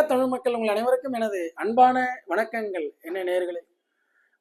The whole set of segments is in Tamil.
உலக தமிழ் மக்கள் உங்கள் அனைவருக்கும் எனது அன்பான வணக்கங்கள். என்ன நேர்களே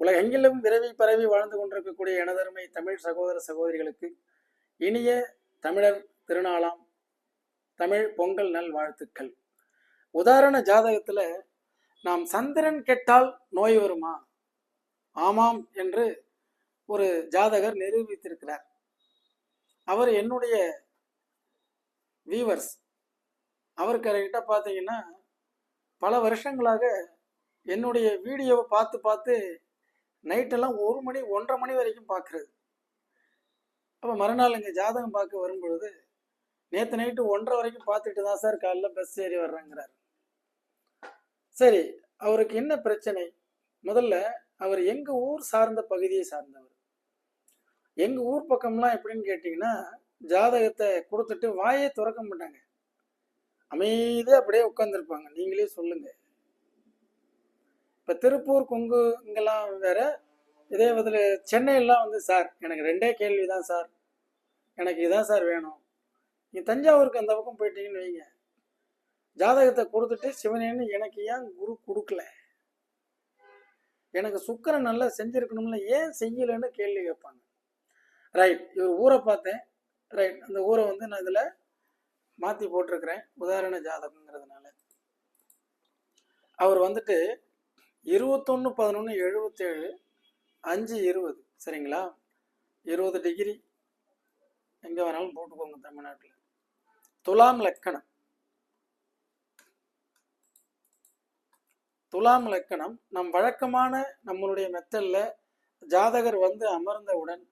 உலகெங்கிலும் விரவி பரவி வாழ்ந்து கொண்டிருக்கக்கூடிய எனதருமை தமிழ் சகோதர சகோதரிகளுக்கு இனிய தமிழர் திருநாளாம். தமிழ் பொங்கல் நல் வாழ்த்துக்கள். உதாரண ஜாதகத்துல நாம் சந்திரன் கெட்டால் நோய் வருமா? ஆமாம் என்று ஒரு ஜாதகர் நிரூபித்திருக்கிறார். அவர் என்னுடைய வீவர்ஸ் அவர் கரெக்டாக பார்த்தீங்கன்னா பல வருஷங்களாக என்னுடைய வீடியோவை பார்த்து பார்த்து நைட்டெல்லாம் ஒரு மணி ஒன்றரை மணி வரைக்கும் பார்க்குறது. அப்போ மறுநாள் இங்கே ஜாதகம் பார்க்க வரும்பொழுது நேற்று நைட்டு ஒன்றரை வரைக்கும் பார்த்துட்டு தான் சார் காலைல பஸ் ஏறி வர்றேங்கிறார். சரி அவருக்கு என்ன பிரச்சனை? முதல்ல அவர் எங்கள் ஊர் சார்ந்த பகுதியை சார்ந்தவர். எங்கள் ஊர் பக்கம்லாம் எப்படின்னு கேட்டிங்கன்னா ஜாதகத்தை கொடுத்துட்டு வாயே திறக்க மாட்டாங்க. அமைதியாக அப்படியே உட்காந்துருப்பாங்க நீங்களே சொல்லுங்க. இப்போ திருப்பூர் கொங்கு இங்கெல்லாம் வேற இதே இதில் சென்னையெல்லாம் வந்து சார் எனக்கு ரெண்டே கேள்வி தான் சார். எனக்கு இதான் சார் வேணும். நீங்கள் தஞ்சாவூருக்கு அந்த பக்கம் போயிட்டீங்கன்னு வைங்க. ஜாதகத்தை கொடுத்துட்டு சிவனேன்னு எனக்கு ஏன் குரு கொடுக்கல? எனக்கு சுக்கரன் நல்லா செஞ்சுருக்கணும்ல ஏன் செய்யலைன்னு கேள்வி கேட்பாங்க. ரைட் இவர் ஊரை பார்த்தேன். ரைட் அந்த ஊரை வந்து நான் இதில் மாற்றி போட்டிருக்கிறேன். உதாரண ஜாதகங்கிறதுனால. அவர் வந்துட்டு இருபத்தொன்று பதினொன்று எழுபத்தேழு அஞ்சு இருபது. சரிங்களா? இருபது டிகிரி எங்கே வேணாலும் போட்டுக்கோங்க தமிழ்நாட்டில். துலாம் லக்கணம். துலாம் லக்கணம். நம் வழக்கமான நம்மளுடைய மெத்தல்ல ஜாதகர் வந்து அமர்ந்தவுடன்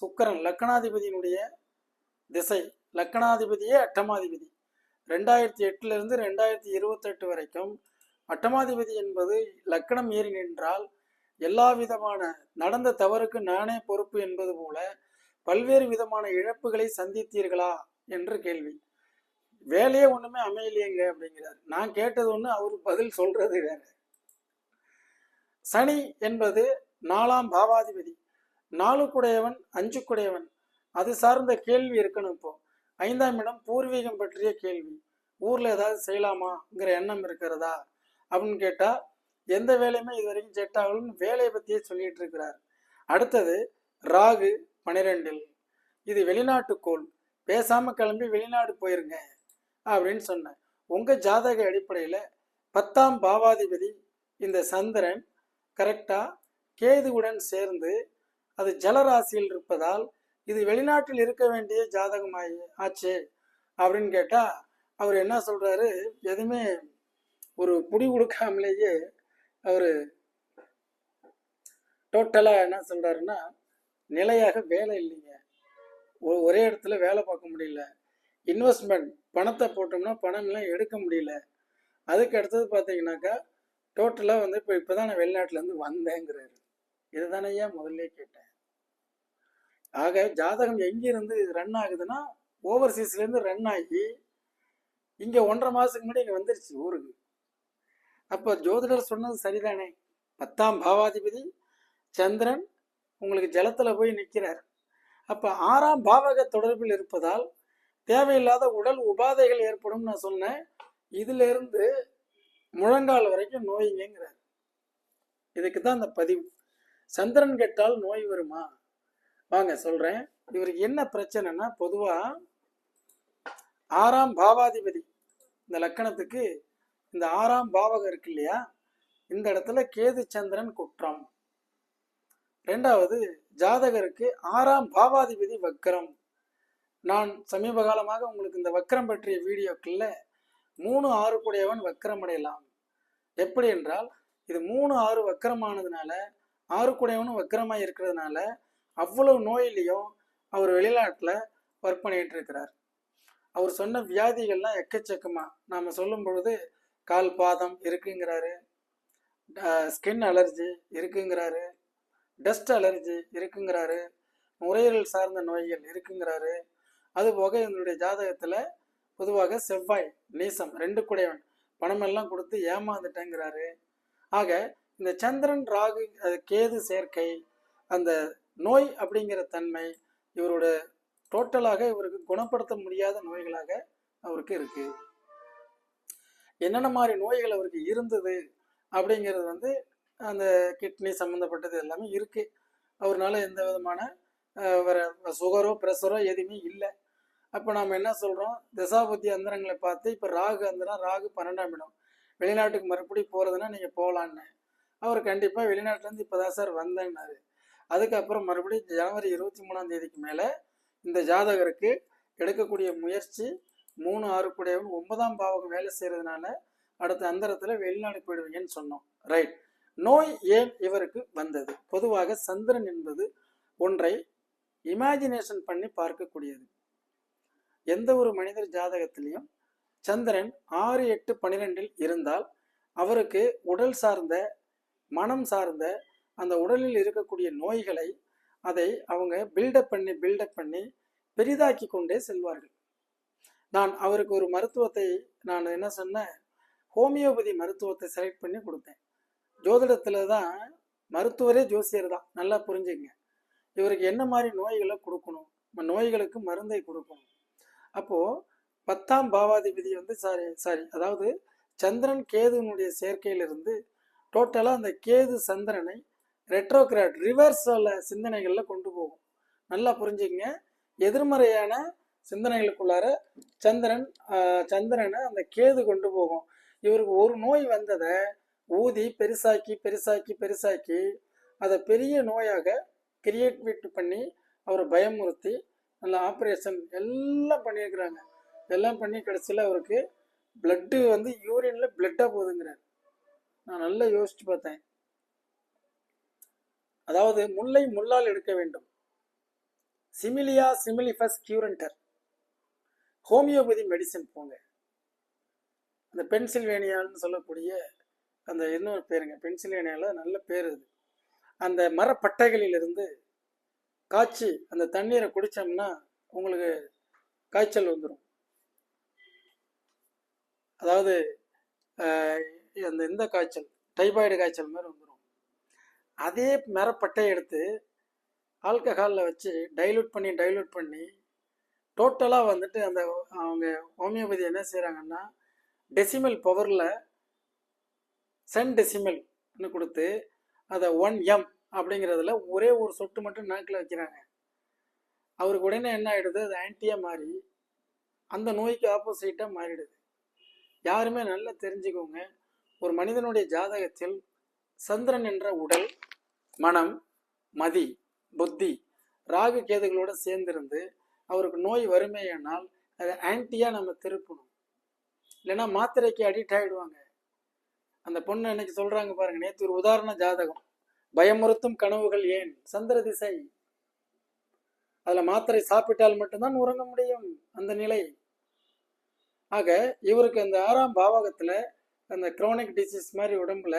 சுக்கரன் லக்கணாதிபதியினுடைய திசை லக்கணாதிபதியே அட்டமாதிபதி. ரெண்டாயிரத்தி எட்டுலேருந்து ரெண்டாயிரத்தி இருபத்தெட்டு வரைக்கும் அட்டமாதிபதி என்பது லக்கணம் ஏறி நின்றால் எல்லா விதமான நடந்த தவறுக்கு நானே பொறுப்பு என்பது போல பல்வேறு விதமான இழப்புகளை சந்தித்தீர்களா என்று கேள்வி. வேலையே ஒண்ணுமே அமையலையேங்க அப்படிங்கிறார். நான் கேட்டது ஒண்ணு அவர் பதில் சொல்றது வேற. சனி என்பது நாலாம் பாவாதிபதி. நாலுக்குடையவன் அஞ்சுக்குடையவன். அது சார்ந்த கேள்வி இருக்கணும் இப்போ. ஐந்தாம் இடம் பூர்வீகம் பற்றிய கேள்வி. ஊர்ல ஏதாவது செய்யலாமாங்கிற எண்ணம் இருக்கிறதா? அப்படின்னு கேட்டா எந்த வேலையுமே இது வரைக்கும் செட் ஆகணும்னு வேலையை பத்தியே சொல்லிட்டு இருக்கிறார். அடுத்தது ராகு பனிரெண்டில் இது வெளிநாட்டு கோள் பேசாம கிளம்பி வெளிநாடு போயிருங்க அப்படின்னு சொன்னேன் உங்க ஜாதக அடிப்படையில பத்தாம் பாவாதிபதி இந்த சந்திரன் கரெக்டா கேதுவுடன் சேர்ந்து அது ஜலராசியில் இருப்பதால் இது வெளிநாட்டில் இருக்க வேண்டிய ஜாதகமாயி ஆச்சு அப்படின்னு கேட்டால் அவர் என்ன சொல்கிறாரு எதுவுமே ஒரு புடி கொடுக்காமலேயே அவர் டோட்டலாக என்ன சொல்கிறாருன்னா நிலையாக வேலை இல்லைங்க. ஒ- ஒரே இடத்துல வேலை பார்க்க முடியல. இன்வெஸ்ட்மெண்ட் பணத்தை போட்டோம்னா பணம்லாம் எடுக்க முடியல. அதுக்கு அடுத்தது பார்த்தீங்கன்னாக்கா டோட்டலாக வந்து இப்போ இப்போ தான் நான் வெளிநாட்டிலேருந்து வந்தேங்கிறாரு. இதுதானே ஏன் முதல்ல கேட்டேன். ஆக ஜாதகம் எங்கிருந்து ரன் ஆகுதுன்னா ஓவர்சீஸ்லேருந்து ரன் ஆகி இங்கே ஒன்றரை மாதத்துக்கு முன்னாடி இங்கே வந்துருச்சு ஊருக்கு. அப்போ ஜோதிடர் சொன்னது சரிதானே? பத்தாம் பாவாதிபதி சந்திரன் உங்களுக்கு ஜலத்தில் போய் நிற்கிறார் அப்போ ஆறாம் பாவக தொடர்பில் இருப்பதால் தேவையில்லாத உடல் உபாதைகள் ஏற்படும் நான் சொன்னேன். இதுல இருந்து முழங்கால் வரைக்கும் நோய்ங்கிறார். இதுக்கு தான் அந்த பதிவு. சந்திரன் கெட்டால் நோய் வருமா? வாங்க சொல்றேன். இவருக்கு என்ன பிரச்சனைனா பொதுவா ஆறாம் பாவாதிபதி. இந்த லக்கணத்துக்கு இந்த ஆறாம் பாவகம் இருக்கு இல்லையா? இந்த இடத்துல கேது சந்திரன் குற்றம். ரெண்டாவது ஜாதகருக்கு ஆறாம் பாவாதிபதி வக்ரம். நான் சமீப காலமாக உங்களுக்கு இந்த வக்ரம் பற்றிய வீடியோக்கள்ல மூணு ஆறு கூடையவன் வக்ரம் அடையலாம் எப்படி என்றால் இது மூணு ஆறு வக்கரமானதுனால ஆறு கூடையவனும் வக்கரமாக இருக்கிறதுனால அவ்வளவு நோயிலையும் அவர் வெளிநாட்டில் ஒர்க் பண்ணிட்டு இருக்கிறார். அவர் சொன்ன வியாதிகள்லாம் எக்கச்சக்கமா. நாம சொல்லும் பொழுது கால் பாதம் இருக்குங்கிறாரு ஸ்கின் அலர்ஜி இருக்குங்கிறாரு டஸ்ட் அலர்ஜி இருக்குங்கிறாரு நுரையீரல் சார்ந்த நோய்கள் இருக்குங்கிறாரு. அதுபோக என்னுடைய ஜாதகத்துல பொதுவாக செவ்வாய் நீசம் ரெண்டு குடையவன். பணமெல்லாம் கொடுத்து ஏமாந்துட்டேங்கிறாரு. ஆக இந்த சந்திரன் ராகு அது கேது சேர்க்கை அந்த நோய் அப்படிங்கிற தன்மை இவரோட டோட்டலாக இவருக்கு குணப்படுத்த முடியாத நோய்களாக அவருக்கு இருக்கு. என்னென்ன மாதிரி நோய்கள் அவருக்கு இருந்தது அப்படிங்கிறது வந்து அந்த கிட்னி சம்மந்தப்பட்டது எல்லாமே இருக்கு. அவர்னால எந்த விதமான சுகரோ ப்ரெஷரோ எதுவுமே இல்லை. அப்போ நாம் என்ன சொல்கிறோம் தசாபுத்தி அந்தரங்களை பார்த்து இப்போ ராகு அந்தரம் ராகு பன்னெண்டாம் இடம். வெளிநாட்டுக்கு மறுபடியும் போகிறதுனா நீங்கள் போகலான்னு அவர் கண்டிப்பாக வெளிநாட்டிலேருந்து இப்போ தான் சார் வந்தேன்னாரு. அதுக்கப்புறம் மறுபடியும் ஜனவரி இருபத்தி மூணாம் தேதிக்கு மேலே இந்த ஜாதகருக்கு எடுக்கக்கூடிய முயற்சி மூணு ஆறு கூடியவன் ஒன்பதாம் பாவகம் வேலை செய்கிறதுனால அடுத்த அந்தரத்தில் வெளிநாடு போயிடுவீங்கன்னு சொன்னோம். ரைட் நோய் ஏன் இவருக்கு வந்தது? பொதுவாக சந்திரன் என்பது ஒன்றை இமேஜினேஷன் பண்ணி பார்க்கக்கூடியது. எந்த ஒரு மனிதர் ஜாதகத்திலையும் சந்திரன் ஆறு எட்டு பன்னிரெண்டில் இருந்தால் அவருக்கு உடல் சார்ந்த மனம் சார்ந்த அந்த உடலில் இருக்கக்கூடிய நோய்களை அதை அவங்க பில்டப் பண்ணி பில்டப் பண்ணி பெரிதாக்கி கொண்டே செல்வார்கள். நான் அவருக்கு ஒரு மருத்துவத்தை நான் என்ன சொன்னேன்? ஹோமியோபதி மருத்துவத்தை செலக்ட் பண்ணி கொடுத்தேன். ஜோதிடத்தில் தான் மருத்துவரே ஜோசியர் தான். நல்லா புரிஞ்சுங்க. இவருக்கு என்ன மாதிரி நோய்களை கொடுக்கணும்? நோய்களுக்கு மருந்தை கொடுக்கணும். அப்போது பத்தாம் பாவாதிபதி வந்து சாரி சாரி அதாவது சந்திரன் கேதுனுடைய சேர்க்கையிலிருந்து டோட்டலாக அந்த கேது சந்திரனை ரெட்ரோகிராட் ரிவர்ஸில் சிந்தனைகளில் கொண்டு போகும். நல்லா புரிஞ்சுக்கங்க. எதிர்மறையான சிந்தனைகளுக்குள்ளார சந்திரன் சந்திரனை அந்த கேது கொண்டு போகும். இவருக்கு ஒரு நோய் வந்ததை ஊதி பெருசாக்கி பெருசாக்கி பெருசாக்கி அதை பெரிய நோயாக கிரியேட் பண்ணி அவரை பயமுறுத்தி நல்ல ஆப்ரேஷன் எல்லாம் பண்ணியிருக்கிறாங்க. எல்லாம் பண்ணி கடைசியில் அவருக்கு பிளட்டு வந்து யூரியனில் பிளட்டாக போகுதுங்கிறார். நான் நல்லா யோசிச்சு பார்த்தேன். அதாவது முல்லை முள்ளால் எடுக்க வேண்டும். சிமிலியா சிமிலிஃபஸ் கியூரண்டர் ஹோமியோபதி மெடிசன் போங்க. அந்த பென்சில்வேனியான்னு சொல்லக்கூடிய அந்த இன்னொரு பேருங்க. பென்சில்வேனியாவில் நல்ல பேர் அது. அந்த மரப்பட்டைகளிலிருந்து காய்ச்சி அந்த தண்ணீரை குடித்தோம்னா உங்களுக்கு காய்ச்சல் வந்துடும் அதாவது அந்த இந்த காய்ச்சல் டைபாய்டு காய்ச்சல் மாதிரி வந்துடும் அதே மரப்பட்டை எடுத்து ஆல்கஹாலில் வச்சு டைலூட் பண்ணி டைலூட் பண்ணி டோட்டலாக வந்துட்டு அந்த அவங்க ஹோமியோபதி என்ன செய்கிறாங்கன்னா டெசிமல் பவரில் சென் டெசிமல்னு கொடுத்து அதை ஒன் எம் அப்படிங்கிறதுல ஒரே ஒரு சொட்டு மட்டும் நாக்கில் வைக்கிறாங்க. அவருக்கு உடனே என்ன ஆகிடுது அது ஆன்டியாக மாறி அந்த நோய்க்கு ஆப்போசிட்டாக மாறிடுது. யாருமே நல்லா தெரிஞ்சுக்கோங்க. ஒரு மனிதனுடைய ஜாதகத்தில் சந்திரன் என்ற உடல் மனம் மதி புத்தி ராகு கேதுகளோட சேர்ந்திருந்து அவருக்கு நோய் வறுமையானால் அதை ஆன்டியாக நம்ம திருப்பணும். இல்லைன்னா மாத்திரைக்கு அடிக்ட் ஆகிடுவாங்க அந்த பொண்ணு இன்னைக்கு சொல்கிறாங்க பாருங்க நேற்று ஒரு உதாரண ஜாதகம். பயமுறுத்தும் கனவுகள் ஏன்? சந்திர திசை. அதில் மாத்திரை சாப்பிட்டால் மட்டும்தான் உறங்க முடியும் அந்த நிலை. ஆக இவருக்கு அந்த ஆறாம் பாவகத்தில் அந்த குரோனிக் டிசீஸ் மாதிரி உடம்புல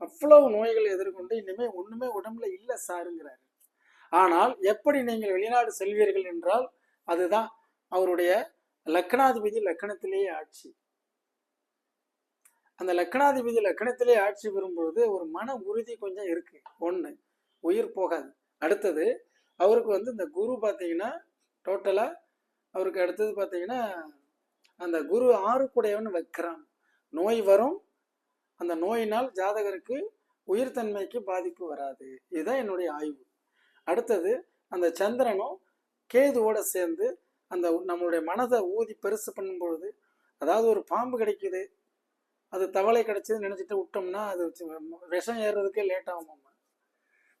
அவ்வளவு நோய்களை எதிர்கொண்டு இனிமே ஒண்ணுமே உடம்புல இல்லை சாருங்கிறாரு. ஆனால் எப்படி நீங்கள் வெளிநாடு செல்வீர்கள் என்றால் அதுதான் அவருடைய லக்னாதிபதி லக்கணத்திலேயே ஆட்சி. அந்த லக்னாதிபதி லக்கணத்திலே ஆட்சி பெறும்பொழுது ஒரு மன உறுதி கொஞ்சம் இருக்கு. ஒன்று உயிர் போகாது. அடுத்தது அவருக்கு வந்து இந்த குரு பார்த்தீங்கன்னா டோட்டலாக அவருக்கு அடுத்தது பார்த்தீங்கன்னா அந்த குரு ஆறுக்குடையவன் வைக்கிறான். நோய் வரும் அந்த நோயினால் ஜாதகருக்கு உயிர்த்தன்மைக்கு பாதிப்பு வராது. இதுதான் என்னுடைய ஆய்வு. அடுத்தது அந்த சந்திரனும் கேதுவோட சேர்ந்து அந்த நம்மளுடைய மனதை ஊதி பெருசு பண்ணும்பொழுது அதாவது ஒரு பாம்பு கிடைக்குது. அது தவளை கிடைச்சது நினைச்சிட்டு விட்டோம்னா அது விஷம் ஏறுறதுக்கே லேட் ஆகும்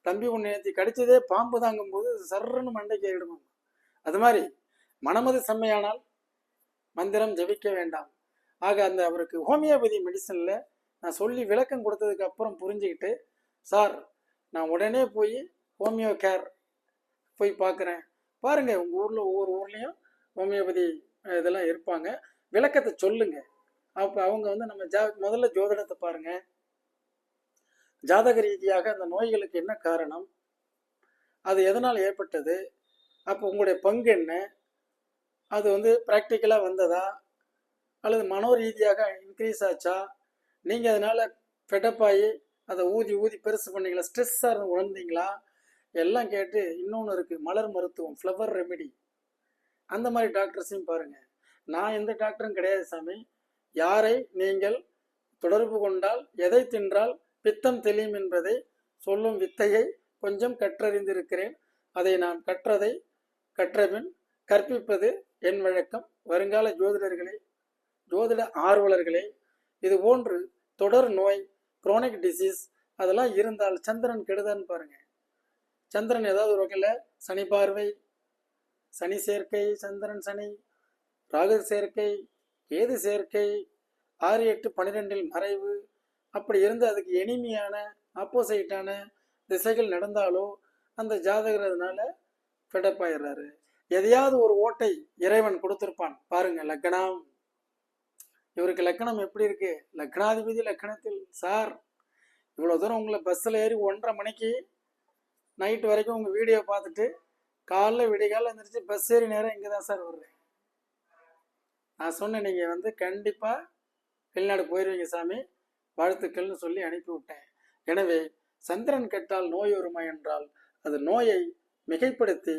தம்பி ஒன்று ஏற்றி கடிச்சதே பாம்பு தாங்கும்போது சர்றன்னு மண்டைக்கு ஏறிடுமாம் அது மாதிரி மனமது செம்மையானால் மந்திரம் ஜெபிக்க வேண்டாம். ஆக அந்த அவருக்கு ஹோமியோபதி மெடிசனில் நான் சொல்லி விளக்கம் கொடுத்ததுக்கு அப்புறம் புரிஞ்சுக்கிட்டு சார் நான் உடனே போய் ஹோமியோ கேர் போய் பார்க்குறேன் பாருங்கள் உங்கள் ஊரில் ஒவ்வொரு ஊர்லேயும் ஹோமியோபதி இதெல்லாம் இருப்பாங்க. விளக்கத்தை சொல்லுங்கள் அப்போ அவங்க வந்து நம்ம ஜா முதல்ல ஜோதிடத்தை பாருங்கள் ஜாதக ரீதியாக அந்த நோய்களுக்கு என்ன காரணம்? அது எதனால் ஏற்பட்டது? அப்போ உங்களுடைய பங்கு என்ன? அது வந்து ப்ராக்டிக்கலாக வந்ததா? அல்லது மனோ ரீதியாக இன்க்ரீஸ் ஆச்சா? நீங்கள் அதனால் ஃபெட்டப்பாகி அதை ஊதி ஊதி பெருசு பண்ணீங்களா? ஸ்ட்ரெஸ்ஸாக இருந்து உணர்ந்தீங்களா? எல்லாம் கேட்டு இன்னொன்று இருக்குது மலர் மருத்துவம் ஃப்ளவர் ரெமெடி அந்த மாதிரி டாக்டர்ஸையும் பாருங்கள் நான் எந்த டாக்டரும் கிடையாது சாமி. யாரை நீங்கள் தொடர்பு கொண்டால் எதை தின்றால் பித்தம் தெளியும் என்பதை சொல்லும் வித்தையை கொஞ்சம் கற்றறிந்திருக்கிறேன். அதை நான் கற்றதை கற்றபின் கற்பிப்பது என் வழக்கம். வருங்கால ஜோதிடர்களே ஜோதிட ஆர்வலர்களே இது போன்று தொடர் நோய் குரோனிக் டிசீஸ் அதெல்லாம் இருந்தால் சந்திரன் கெடுதான்னு பாருங்க. சந்திரன் ஏதாவது ஒரு வகையில் சனி பார்வை சனி சேர்க்கை சந்திரன் சனி ராகு சேர்க்கை கேது சேர்க்கை ஆறு எட்டு பன்னிரெண்டில் மறைவு அப்படி இருந்து அதுக்கு எளிமையான ஆப்போசைட்டான திசைகள் நடந்தாலோ அந்த ஜாதகர் அதனால ஃபெடப் ஆயிடுறாரு. எதையாவது ஒரு ஓட்டை இறைவன் கொடுத்துருப்பான். பாருங்க லக்னம். இவருக்கு லக்கணம் எப்படி இருக்கு? லக்னாதிபதி லக்கணத்தில் சார் இவ்வளோ தூரம் உங்களை பஸ்ஸில் ஏறி ஒன்றரை மணிக்கு நைட் வரைக்கும் உங்கள் வீடியோ பார்த்துட்டு காலைல விடிகால எழுந்திரிச்சு பஸ் ஏறி நேரம் இங்கே தான் சார் வர்றேன். நான் சொன்னேன் நீங்கள் வந்து கண்டிப்பாக வெளிநாடு போயிடுவீங்க சாமி. வாழ்த்துக்கள்னு சொல்லி அனுப்பி விட்டேன். எனவே சந்திரன் கெட்டால் நோய் வருமா என்றால் அது நோயை மிகைப்படுத்தி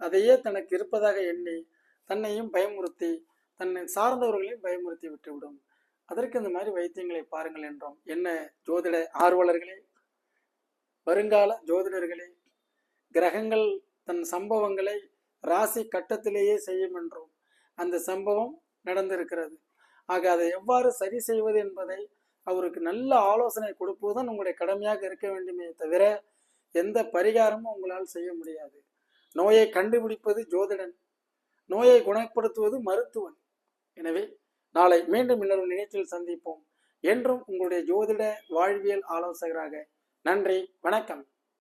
அதையே தனக்கு இருப்பதாக எண்ணி தன்னையும் பயமுறுத்தி தன்னை சார்ந்தவர்களையும் பயமுறுத்தி விட்டுவிடும். அதற்கு இந்த மாதிரி வைத்தியங்களை பாருங்கள் என்றோம். என்ன ஜோதிட ஆர்வலர்களே வருங்கால ஜோதிடர்களே கிரகங்கள் தன் சம்பவங்களை ராசி கட்டத்திலேயே செய்யும் என்றோம் அந்த சம்பவம் நடந்திருக்கிறது. ஆக அதை எவ்வாறு சரி செய்வது என்பதை அவருக்கு நல்ல ஆலோசனை கொடுப்பதுதான் உங்களுடைய கடமையாக இருக்க வேண்டுமே தவிர எந்த பரிகாரமும் உங்களால் செய்ய முடியாது. நோயை கண்டுபிடிப்பது ஜோதிடன். நோயை குணப்படுத்துவது மருத்துவன். எனவே நாளை மீண்டும் இன்னொரு நிகழ்ச்சியில் சந்திப்போம். என்றும் உங்களுடைய ஜோதிட வாழ்வியல் ஆலோசகராக நன்றி வணக்கம்.